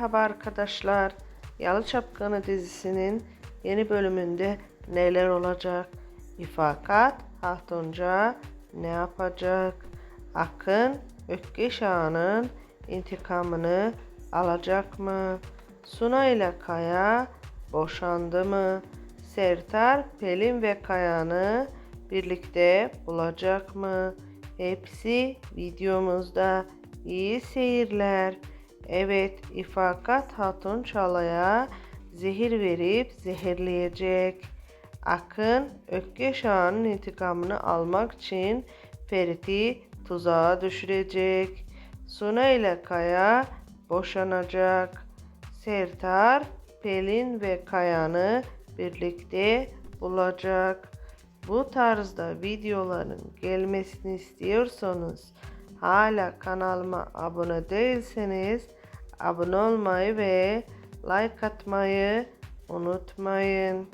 Merhaba arkadaşlar. Yalı Çapkını dizisinin yeni bölümünde neler olacak? İfakat Hatunca ne yapacak? Akın Ökkeş Ağa'nın intikamını alacak mı? Suna ile Kaya boşandı mı? Sertar, Pelin ve Kaya'nı birlikte bulacak mı? Hepsi videomuzda. İyi seyirler. Evet, İfakat Hatun Çala'ya zehir verip zehirleyecek. Akın Ökkeş Ağa'nın intikamını almak için Ferit'i tuzağa düşürecek. Suna ile Kaya boşanacak. Sertar, Pelin ve Kaya'nı birlikte bulacak. Bu tarzda videoların gelmesini istiyorsanız hala kanalıma abone değilseniz abone olmayı ve like atmayı unutmayın.